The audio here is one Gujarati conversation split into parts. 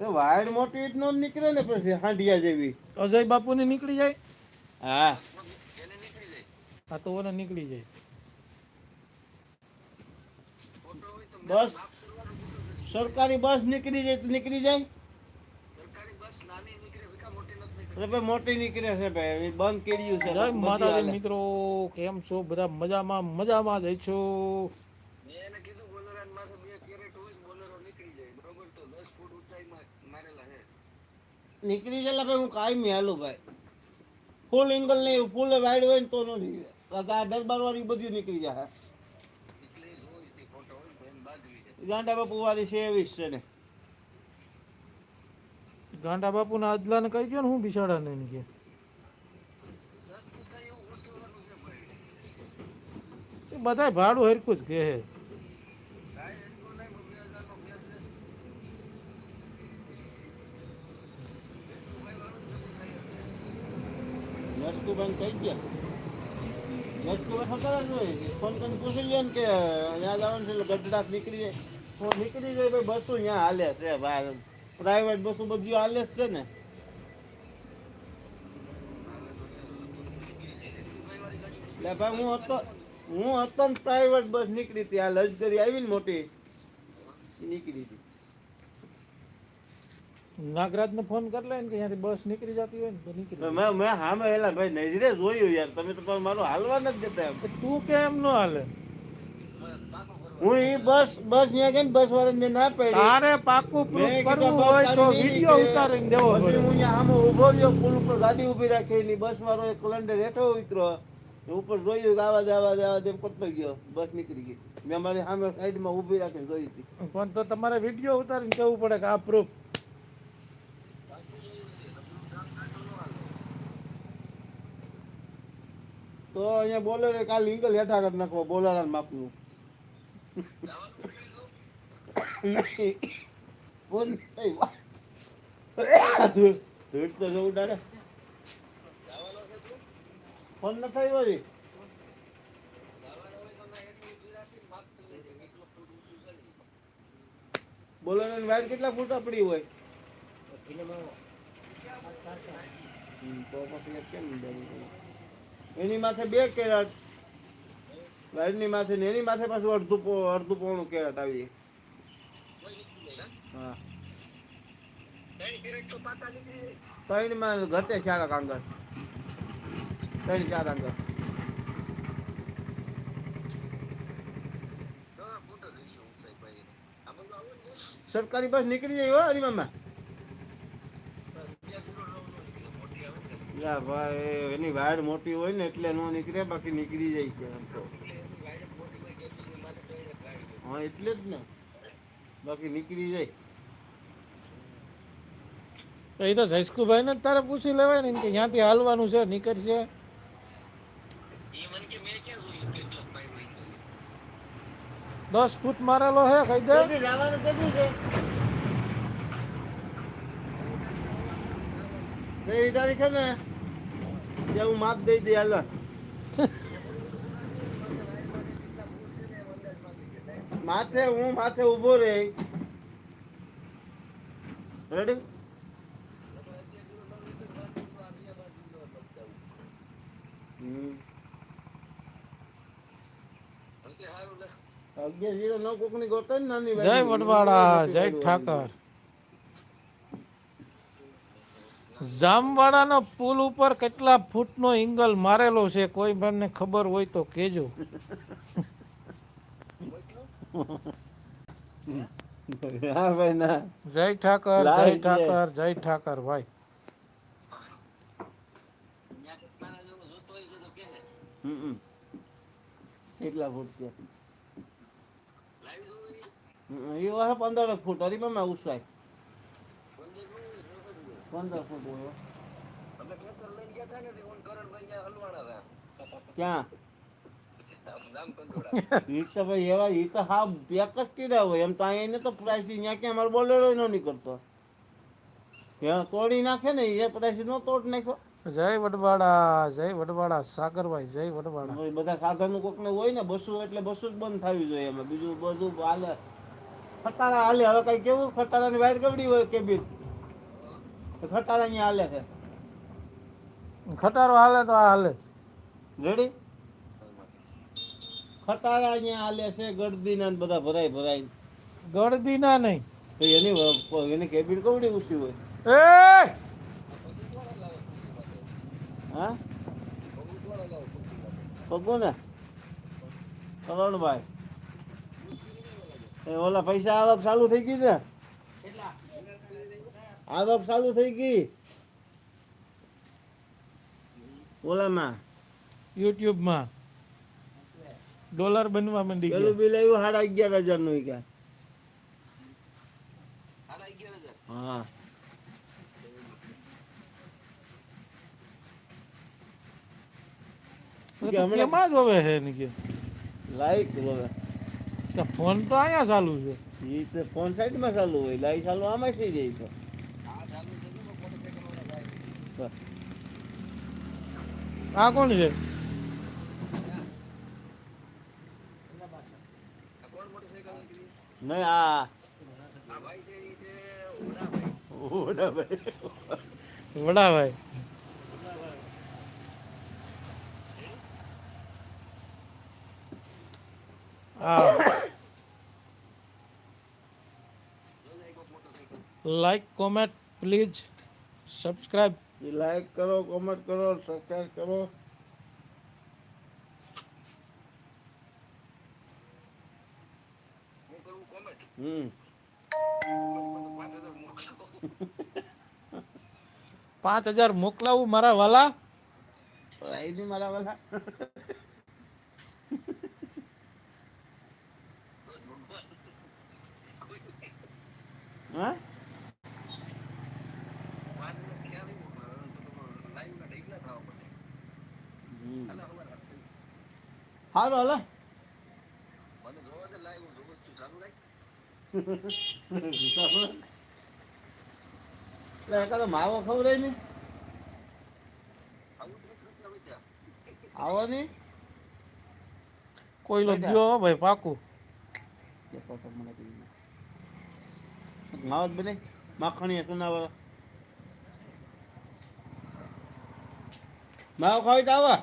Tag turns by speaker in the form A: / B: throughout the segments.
A: તો વાયર મોટી ઈટ નો નીકળે ને પછી હાંડિયા જેવી.
B: અજય બાપુને નીકળી જાય?
A: હા.
B: હા તો ઓને નીકળી જાય.
A: બસ. સરકારી બસ નીકળી જાય તો નીકળી જાય? અરે ભાઈ મોટી નીકળે છે ભાઈ. બંધ કર્યું છે.
B: મિત્રો કેમ છો? બધા મજામાં મજામાં જ છો?
A: નીકળી જાય ભાઈ, હું કાંઈ મેલું ભાઈ. ફૂલ એંગલ નહીં, ફૂલ વાઇડ હોય ને તો નો નીકળે. આ દસ બાર વાળી બધું નીકળી જાય. ગાંડા બાપુ વાળી છે એવી છે ને.
B: ગાંડા બાપુના અજલાને કહી ગયો ને હું બિસાડાને ને કે. બધા ભાડું હરખું જ કહે
A: નટકુભાઈ થઈ ગયા. નટકુભાઈ ખબર જ હોય. ફોન કરીને પૂછી લે કે જવાનું છે એટલે ગઢડાક નીકળી જાય તો નીકળી જાય ભાઈ બસો ત્યાં હાલે છે. ભાઈ પ્રાઇવેટ બસો બધી હાલે જ છે ને. એટલે ભાઈ, હું હતો હું હતો પ્રાઇવેટ બસ નીકળી હતી. આ લશ્કરી આવી ને મોટી. નીકળી હતી.
B: નાગરાજને ફોન કરી લે ને કે અહીંયાથી બસ નીકળી જતી હોય ને તો નીકળી.
A: મેં મેં એલા ભાઈ નજરે જોયું યાર તમે તો મારું હાલવા નથી દેતા એમ.
B: તું કેમ ન હાલે?
A: હું એ બસ બસ ન્યા ગઈ ને બસ વાળાને મેં ના પડી.
B: તારે પાકું પ્રૂફ કરવું હોય તો વીડિયો. ઉતારીને દેવો
A: પછી હું અહીંયા આમ ઊભો રહ્યો પુલ ઉપર ગાડી ઊભી રાખી એની બસ વાળો એક કલંડર હેઠો ઉતરો. ઉપર જોયું કે આવા આવાજ આવાજ જ એમ કરતો ગયો. બસ નીકળી ગઈ. મેં મારી સામે સાઈડમાં ઊભી રાખીને જોઈ હતી.
B: પણ તો તમારે વીડિયો ઉતારીને કેવું પડે કે આ પ્રૂફ
A: તો અહીંયા બોલર કાલ લિંકલ હેઠા કરી નાખવો બોલર માપનું. ધૂળ તો જવું ડાડે ફોન ન થાય વળી બોલાના વાયર કેટલા ફૂટ પડી હોય? તો પછી કેમ? એની માથે બે કેરેટ. વાયરની માથે ને એની માથે પાછું અડધું અડધું પોણું કેરેટ આવી હા. ત્રણમાં ઘટે ચાર કાંગર. ત્રણ ચાર કાંગર. સરકારી બસ નીકળી જાય હો હરિમામા. યા ભાઈ એની વાડ મોટી હોય ને એટલે નો નીકળે બાકી નીકળી જાય છે એમ તો. હા એટલે જ ને. બાકી નીકળી જાય.
B: એ તો જયસ્કુભાઈ ને જ તારે પૂછી લેવાય ને કે ત્યાંથી હાલવાનું છે નીકળશે. દસ ફૂટ મારેલો હે કઈ દે?
A: જવાનું છે. કઈ તારીખ ને જે હું માપ દઈ દઈ હાલ. માથે હું માથે ઊભો રે રેડી અગિયાર જીરો નવ કોકની ગોતે ને નાની
B: જય. વડવાડા જય ઠાકર. જામવાડાનો પુલ ઉપર કેટલા ફૂટનો એંગલ મારેલો છે કોઈ મને ખબર હોય તો કેજો જય ઠાકર જય ઠાકર જય ઠાકર ભાઈ.
A: કેટલા ફૂટ છે? પંદર ફૂટ. હરીમાં ઉસાય પંદર ફૂટ હોય ક્યાં? ઈ એવા ઈ હા પેક કીધા હોય. એમ તો અહીંયા તો પ્રાઇસ ત્યાં ક્યાં મારો બોલેરો નો નીકળતો. ત્યાં તોડી નાખે ને એ પ્રાઇસ નો તોડ નાખ્યો.
B: જય વડવાડા જય વડવાડા સાગરભાઈ જય વડવાડા
A: બધા સાધનો કોક ને હોય ને બસો એટલે બસો જ બંધ થવી જોઈએ એમાં. બીજું બધું હાલે. ફટાળા હાલે. હવે કઈ કેવું? ખટારાની વાયર કવડી હોય કેબિન ખટારા અહીંયા હાલે છે?
B: ખટારો હાલે તો આ હાલે છે
A: રેડી? ખટારા અહીંયા હાલે છે ગળદીના ને બધા ભરાય ભરાય
B: ગળદીના નહીં.
A: તો એની એની કેબિન કવડી ઊંચી હોય?
B: એ!
A: હા? પગો ને કરોડભાઈ. એ ઓલા પૈસા આવક ચાલુ થઈ ગઈ ને આવક ચાલુ થઈ ગઈ. ઓલામાં.
B: યુટ્યુબમાં. ડોલર બનવા માંડી
A: પેલું
B: ગયા
A: બિલ આવ્યું સાડા અગિયાર હજારનું કે હા.
B: તો
A: કે હમણાં-
B: કેમાં જ હવે છે ને કે?
A: લાઈટ હવે.
B: ફોન તો અહીંયા ચાલુ છે.
A: એ તો ફોન સાઈડમાં ચાલુ હોય. લાઈટ ચાલુ આમાં થઈ જાય તો.
B: આ કોણ છે?
A: નહીં આ. ઓડા ભાઈ
B: like comment please subscribe
A: like કરો કોમેન્ટ કરો સબસ્ક્રાઈબ કરો. હમ.
B: પાંચ હજાર મોકલાવું મારા વાલા?
A: આઈડી મારા વાલા. હા? હાલો હાલો. એકાદો માવો ખવડાય ને? આવો ને.
B: કોઈ લો ગયો ભાઈ પાકું.
A: માવત બને. માખણી હતું ના વાળા માવો ખાવી તો આવા.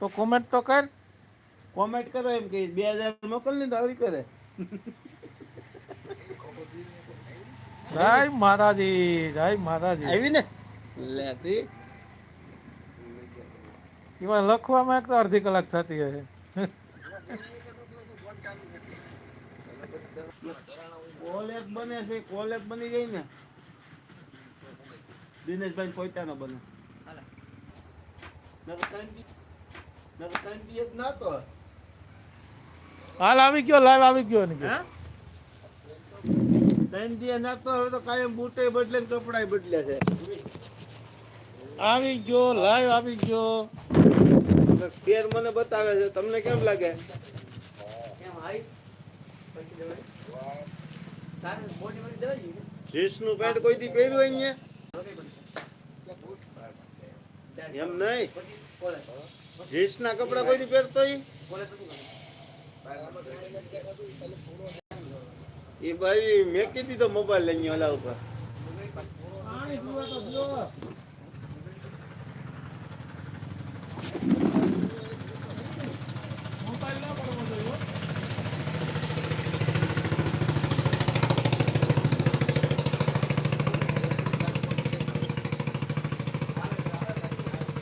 B: તો કોમેન્ટ તો કર.
A: કોમેન્ટ કરો એમ કે બે હજાર મોકલ ને તો આવી કરે.
B: જય મહારાજી જય મહારાજી.
A: આવી ને? લેતી
B: એમાં લખવામાં એક તો અડધી કલાક થતી હશે.
A: કોલેજ બને છે કોલેજ બની જાય ને. દિનેશભાઈ પોતાનો બને.
B: હાલ આવી ગયો લાઈવ આવી ગયો ને
A: ત્રણ દિવસ નાતો હવે તો કાયમ બૂટે બદલે ને કપડાય બદલે છે.
B: આવી ગયો લાઈવ આવી ગયો.
A: ફેર મને બતાવે છે. તમને કેમ લાગે? જીન્સનું પેન્ટ કોઈ દી પહેર્યું અહીંયા? એમ નહીં. જીન્સના કપડા કોઈ પહેરતો એ ભાઈ મેં કીધી તો મોબાઈલ લઈને ઓલા ઉપર.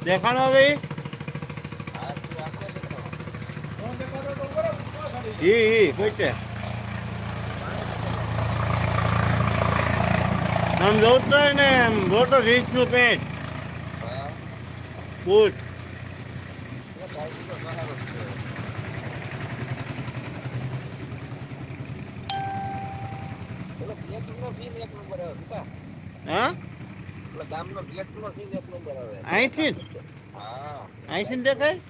A: દેખાણો હવે ઈ? પોતે આમ જોતો ને એમ જોતો રીચનું પેન્ટ બૂટ હા? અહીંથી જ? અહીંથી જ દેખાય?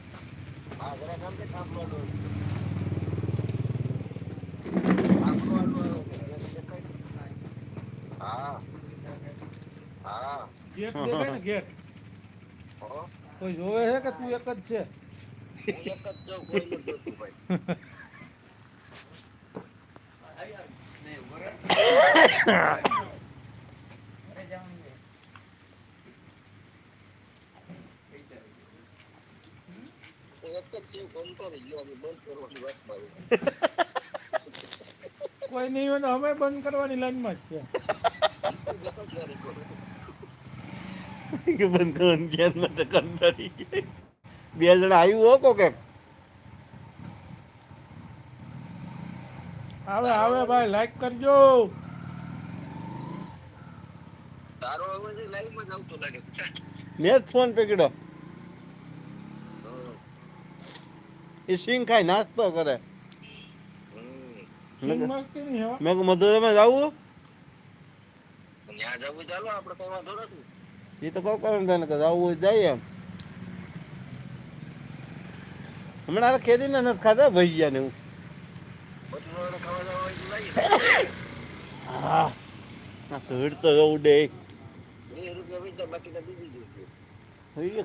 B: ગેટ દેખાય ને ગેટ? કોઈ જોવે નહીં અમે બંધ કરવાની લાઈનમાં જ છે.
A: બંધ કરવાની ધ્યાનમાં છે કંટાળી ગઈ. બે જણા આવ્યું હો કો કે
B: આવે આવે ભાઈ લાઈક કરજો.
C: તારો અવાજ જ આવતો લાગે.
A: મેં ફોન પકડ્યો. એ સિંગ ખાય નાસ્તો કરે. મેં મધુરામાં જવું
C: ત્યાં જવું ચાલો આપણે કઈ વાંધો નથી.
A: એ તો કહું કરે ને કે જવું હોય જઈએ એમ. હમણાં આ ખેદી ને નથી ખાધા ભજીયા ને હા. તો જવું ડે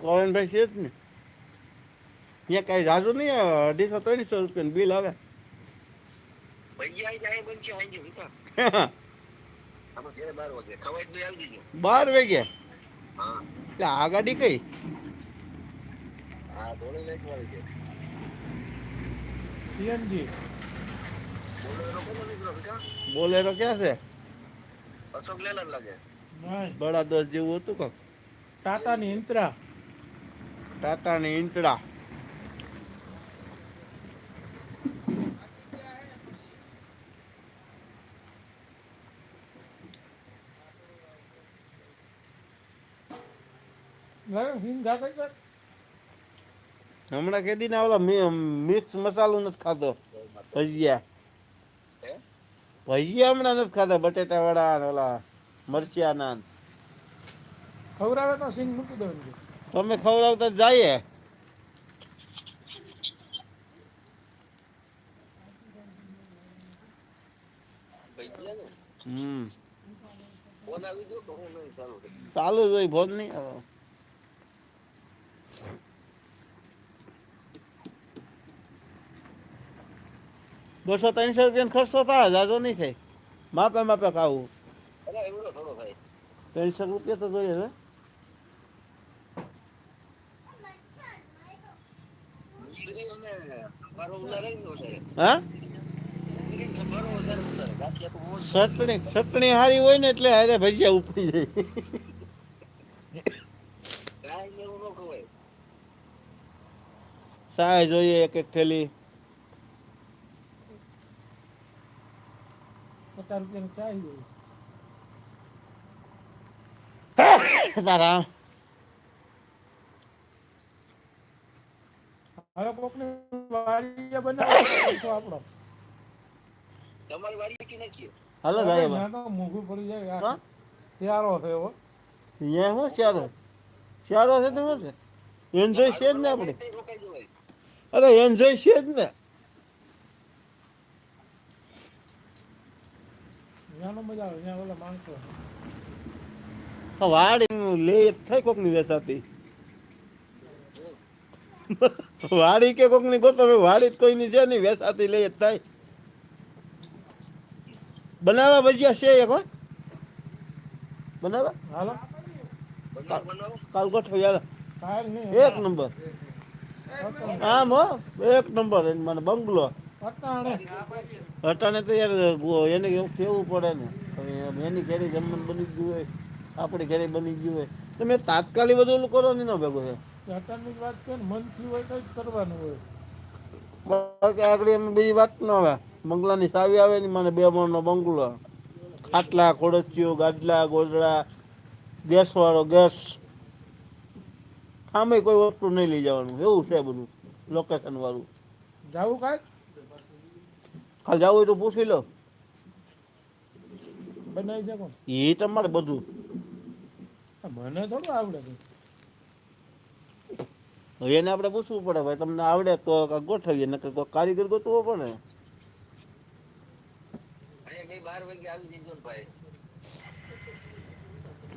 A: કવનભાઈ છે જ ને. ત્યાં કાંઈ જાજુ નહીં. અઢીસો ત્રણસો રૂપિયા બિલ આવે.
C: ભૈયા આવી જાય બનશે આવી વિકા આપણે ઘરે બાર વાગે?
A: એટલે આ ગાડી કઈ? બોલેરો ક્યાં છે?
C: અશોક લેલર લાગે.
A: બડા દસ જેવું હતું કાંક.
B: ટાટા ની
A: ટાટાની ટાટા
B: ની સિંગ
A: હમણાં કેદી ના ઓલા મિક્સ મસાલો નથી ખાધો. ભજીયા. ભજીયા હમણાં નથી ખાતા બટેટા વડા ને ઓલા મરચિયા ના.
B: ખવડાવે તો સિંગ મૂકી દેવાનું
A: તમે ખવડાવતા જઈએ. હમ.
C: ફોન આવી ગયો તો હું નહીં ચાલુ રહે
A: ચાલુ જ હોય ભોજ નહીં બસો ત્રણસો રૂપિયાનો ખર્ચો થાય જાજો નહીં થાય. માપે માપે ખાવું. ત્રણસો રૂપિયા તો જોઈએ છે. હા? ચટણી ચટણી સારી હોય ને એટલે હારે ભજીયા ઉપડી જાય. સાય જોઈએ એક એક થેલી.
B: પચાસ રૂપિયાની ચાય કોકની વાડીએ બનાવે તો આપણો
C: તમારી વાડી કે નાખીએ
A: હાલો જાય
B: ત્યાં તો મોંઘું પડી જાય
A: હા?
B: ત્યારો છે હો
A: યે હો ચારો ચારો છે તમે છે એન્જોય છે જ ને આપણે અરે એન્જોય છે જ ને
B: ત્યાંનો મજા આવે ત્યાં ઓલા માણસો
A: તો વાડી લે થાય કોકની વેસાતી વાડી કે કોકની ગોતો વાડી જ કોઈની છે નહીં વેસાતી લે થાય. બનાવવા ભજીયા છે એક બનાવવા?
B: હાલો.
C: બનાવો બનાવો
A: કાલ ગોઠવ યાર એક નંબર. આમ હો એક નંબર મને બંગલો.
B: અટાણે
A: તો યાર એને કેવું પડે ને. એની ઘેરી જમવાનું બની ગયું હોય આપણી ઘેરે બની ગયું હોય તમે તાત્કાલિક બધું કરો ને ભેગો છે
B: અટાણની વાત છે ને મનથી હોય તો જ કરવાનું હોય.
A: આગળ એમ બીજી વાત ન આવે. બંગલાની સાવી આવે ને મને બે મણનો બંગલો. ખાટલા ખોડચીઓ ગાડલા ગોદડા ગેસ વાળો ગેસ. સામે કોઈ વસ્તુ નહીં લઈ જવાનું. એવું છે બધું લોકેશન વાળું.
B: જાવું કાંઈ?
A: ખાલી જવું હોય તો પૂછી લો.
B: બનાવી શકો
A: એ તમારે બધું.
B: મને થોડું આવડે
A: એને આપણે પૂછવું પડે ભાઈ તમને આવડે તો ગોઠવીએ નકર કોઈ કારીગર ગોતવો પડે.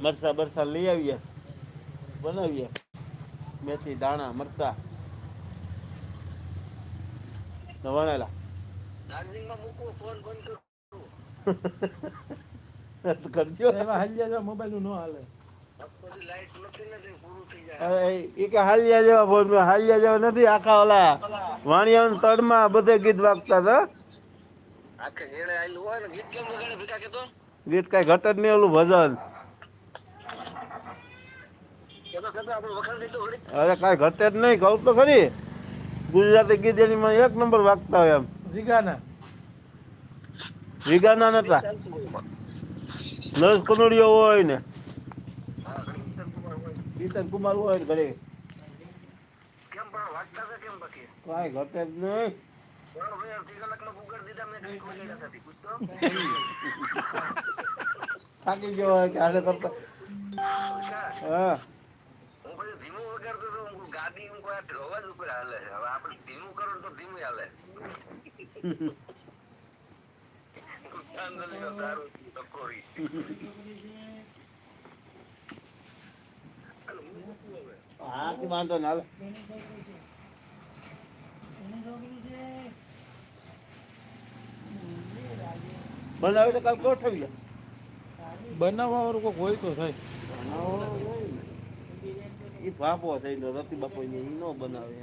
A: મરસા બરસા લઈ આવીએ બનાવીએ. મેથી દાણા મરચા. વણેલા
C: દાર્જિલિંગમાં મૂકવો ફોન બંધ કરો.
A: કરજો.
B: એવા હાલ્યા જો મોબાઈલ નો હાલે.
C: પછી લાઈટ નથી ને તે પૂરું થઈ જાય.
A: હવે એ કે હાલિયા જેવા ફોન હાલિયા જેવા નથી આખા ઓલા વાણિયા તળમાં બધે ગીત વાગતા હતા.
C: ગીત
A: કઈ ઘટ જ નહીં ઓલું ભજન. અરે કાંઈ ઘટે જ નહીં કહું તો ખરી. ગુજરાતી ગીત એની એક નંબર વાગતા હોય એમ.
B: જીગાના.
A: જીગાના નતા. નર્સ કનુડિયો હોય ને.
C: હા, કુમાર હોય.
A: ને ઘરે.
C: કેમ બાકી?
A: કાંઈ ઘટે જ નહીં. થાકી ગયો હાલે કરતા.
C: ઉગાડી ગાડી હું કોઈ અવાજ ઉપર હાલે છે. હવે આપણે ધીમું કરો તો ધીમું હાલે.
A: હા કે વાંધો ના બનાવી તો કાલ ગોઠવી લે.
B: બનાવવા વાળું કોઈક હોય તો થાય.
A: એ ભાપો થઈ ગયો રતિ બાપો એ નો બનાવે.